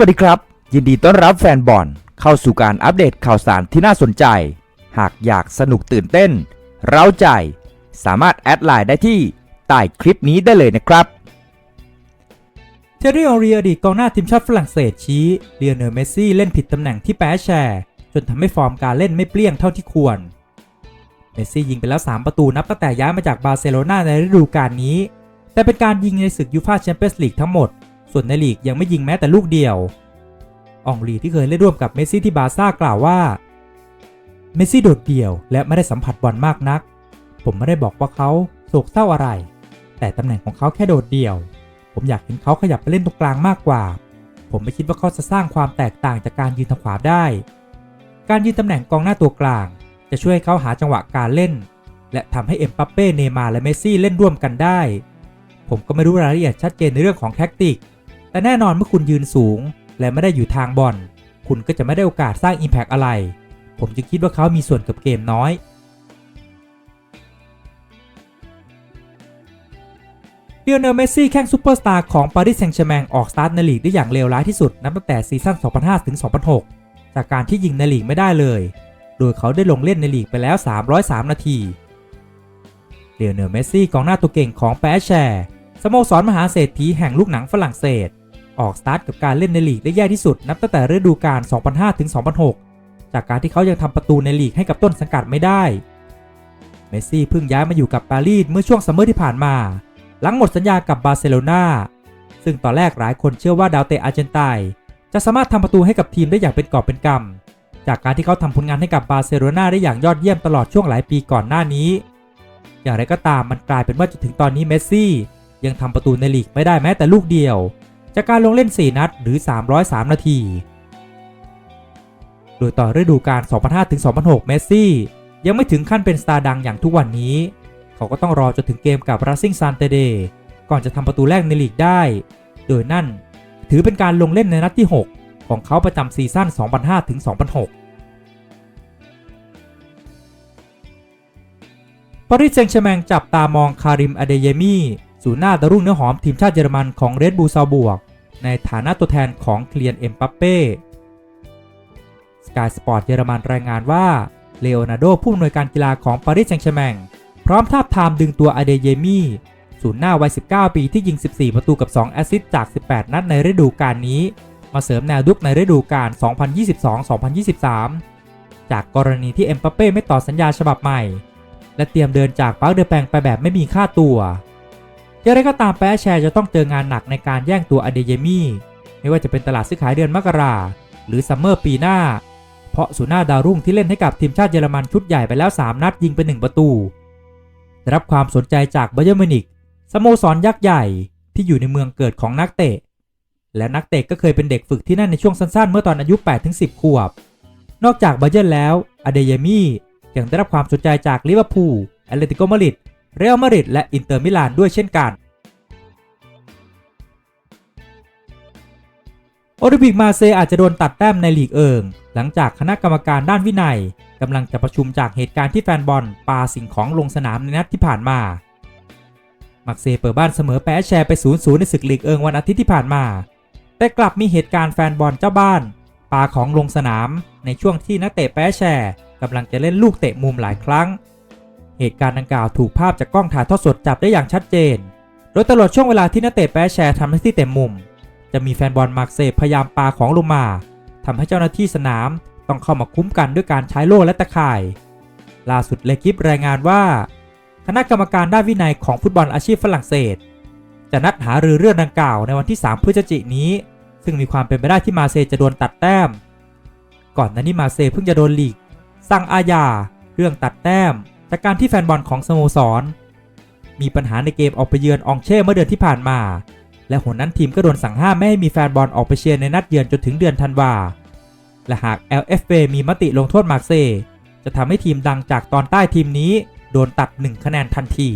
วัสดีครับ ยินดีต้อนรับแฟนบอลเข้าสู่การอัปเดตข่าวสารที่น่าสนใจ หากอยากสนุกตื่นเต้น เร้าใจ สามารถแอดไลน์ได้ที่ใต้คลิปนี้ได้เลยนะครับ เทอรี่ออรีอดีตกองหน้าทีมชาติฝรั่งเศสชี้เลียเนลเมซี่เล่นผิดตำแหน่งที่แปะแชร์จนทำให้ฟอร์มการเล่นไม่เปลี่ยงเท่าที่ควร เมสซี่ยิงไปแล้ว 3 ประตูนับตั้งแต่ย้ายมาจากบาร์เซโลนาในฤดูกาลนี้ แต่เป็นการยิงในศึกยูฟ่าแชมเปี้ยนส์ลีกทั้งหมด ส่วนในลีกยังไม่ยิงแม้แต่ลูกเดียว อองลีที่เคยเล่นร่วมกับเมสซี่ที่บาซ่ากล่าวว่า เมสซี่โดดเดี่ยวและไม่ได้สัมผัสบอลมากนัก ผมไม่ได้บอกว่าเขาโศกเศร้าอะไร แต่ตำแหน่งของเขาแค่โดดเดี่ยว ผมอยากเห็นเขาขยับไปเล่นตรงกลางมากกว่า ผมไม่คิดว่าเขาจะสร้างความแตกต่างจากการยืนทางขวาได้ การยืนตำแหน่งกองหน้าตัวกลาง จะช่วยให้เขาหาจังหวะการเล่น และทำให้เอ็มปัปเป้ เนมาร์และเมสซี่เล่นร่วมกันได้ ผมก็ไม่รู้รายละเอียดชัดเจนในเรื่องของแท็กติก แต่แน่นอนเมื่อคุณยืนสูง และไม่ได้อยู่ทางบอลคุณก็จะไม่ได้โอกาสสร้างอิมแพกอะไร ผมจึงคิดว่าเขามีส่วนกับเกมน้อยเลียนเนลเมสซี่แข้งซูเปอร์สตาร์ของปารีสแซงต์แชร์แมงออกสตาร์ทในลีกได้อย่างเลวร้ายที่สุดนับตั้งแต่ซีซั่น 2005-2006 จากการที่ยิงในลีกไม่ได้เลย โดยเขาได้ลงเล่นในลีกไปแล้ว 303 นาทีเลียนเนลเมสซี่กองหน้าตัวเก่งของแปะแชร์สโมสรมหาเศรษฐีแห่งลูกหนังฝรั่งเศส ออกสตาร์ทกับการเล่นในลีกได้แย่ที่สุดนับตั้งแต่ฤดูกาล 2005-2006 จากการที่เขายังทำประตูในลีกให้กับต้นสังกัดไม่ได้ เมสซี่เพิ่งย้ายมาอยู่กับปารีสเมื่อช่วงซัมเมอร์ที่ผ่านมา หลังหมดสัญญากับบาร์เซโลนาซึ่งตอนแรกหลายคนเชื่อว่าดาวเตะอาร์เจนไตนจะสามารถทำประตูให้กับทีมได้อย่างเป็นกอบเป็นกำจากการที่เขาทำผลงานให้กับบาร์เซโลนาได้อย่างยอดเยี่ยมตลอดช่วงหลายปีก่อนหน้านี้ อย่างไรก็ตามมันกลายเป็นว่าจนถึงตอนนี้เมสซี่ยังทำประตูในลีกไม่ได้แม้แต่ลูกเดียว จากการลงเล่น 4 นัดหรือ 303 นาที โดยต่อฤดูกาล 2005-2006 เมสซี่ ยังไม่ถึงขั้นเป็นสตาร์ดังอย่างทุกวันนี้ เขาก็ต้องรอจนถึงเกมกับ Racing Santander ก่อนจะทำประตูแรกในลีกได้ โดยนั่นถือเป็นการลงเล่นในนัดที่ 6 ของเขาประจำซีซั่น 2005-2006ปารีสแซงต์แชร์แมงจับตามองคาริมอเดเยมี ศูนย์หน้าดารุ่งเนื้อหอมทีมชาติเยอรมันของเรดบูซาบวก ในฐานะตัวแทนของเคลียนเอ็มปัปเป้สกายสปอร์ตเยอรมันรายงานว่าเลโอนาร์โดผู้อำนวยการกีฬาของปารีสแซงต์แชร์แมงพร้อมทาบทามดึงตัวอเดเยมี่ศูนย์หน้าวัย 19 ปีที่ยิง 14 ประตูกับ 2 แอสซิสต์จาก 18 นัดในฤดูกาลนี้ มาเสริมแนวดุกในฤดูกาล 2022-2023 จากกรณีที่เอ็มปัปเป้ไม่ต่อสัญญาฉบับใหม่ และเตรียมเดินจากปาร์คเดอแปงไปแบบไม่มีค่าตัว อย่างไรก็ตามแปะแชร์จะต้องเจองานหนักในการแย่งตัวอเดเยมี่ไม่ว่าจะเป็นตลาดซื้อขายเดือนมกราหรือซัมเมอร์ปีหน้า เพราะสุน่าดาวรุ่งที่เล่นให้กับทีมชาติเยอรมันชุดใหญ่ไปแล้ว 3 นัดยิงไป 1 ประตู ได้รับความสนใจจากไบเยอร์มินิกสโมสรยักษ์ใหญ่ที่อยู่ในเมืองเกิดของนักเตะ และนักเตะก็เคยเป็นเด็กฝึกที่นั่นในช่วงสั้นๆ เมื่อตอนอายุ 8-10 ขวบ นอกจากไบเยอร์แล้วอเดเยมี่ยังได้รับความสนใจจากลิเวอร์พูลแอตเลติโกมาดริด เรอัลมาดริดและอินเตอร์มิลานด้วยเช่นกันโอลิมปิกมาเซอาจจะโดนตัดแต้มในลีกเอิง หลังจากคณะกรรมการด้านวินัยกำลังจะประชุมจากเหตุการณ์ที่แฟนบอลปาสิ่งของลงสนามในนัดที่ผ่านมา มักเซเปิดบ้านเสมอแพ้แชร์ไป 0-0 ในศึกลีกเอิงวันอาทิตย์ที่ผ่านมา แต่กลับมีเหตุการณ์แฟนบอลเจ้าบ้านปาของลงสนามในช่วงที่นักเตะแพ้แชร์กำลังจะเล่นลูกเตะมุมหลายครั้ง เหตุการณ์ดังกล่าวถูกภาพจากกล้องถ่ายทอดสดจับได้อย่างชัดเจน โดยตลอดช่วงเวลาที่นักเตะแพ้แชร์ทำหน้าที่เตะมุม จะมีแฟนบอลมาร์เซย์พยายามปาของลงมาทำให้เจ้าหน้าที่สนามต้องเข้ามาคุ้มกันด้วยการใช้โล่และตะข่าย ล่าสุดเลกิฟรายงานว่าคณะกรรมการด้านวินัยของฟุตบอลอาชีพฝรั่งเศส จะนัดหารือเรื่องดังกล่าวในวันที่ 3 พฤศจิกายนนี้ ซึ่งมีความเป็นไปได้ที่มาเซจะโดนตัดแต้ม ก่อนหน้านี้มาเซเพิ่งจะโดนลีกสั่งอาญาเรื่องตัดแต้ม จากการที่แฟนบอลของสโมสร มีปัญหาในเกมออกไปเยือนองเช่เมื่อเดือนที่ผ่านมา และหนนั้นทีมก็โดนสั่งห้ามไม่ให้มีแฟนบอลออกไปเชียร์ในนัดเยือนจนถึงเดือนธันวาและหาก LFA มีมติลงโทษมาร์เซจะทำให้ทีมดังจากตอนใต้ทีมนี้ โดนตัด 1 คะแนนทันที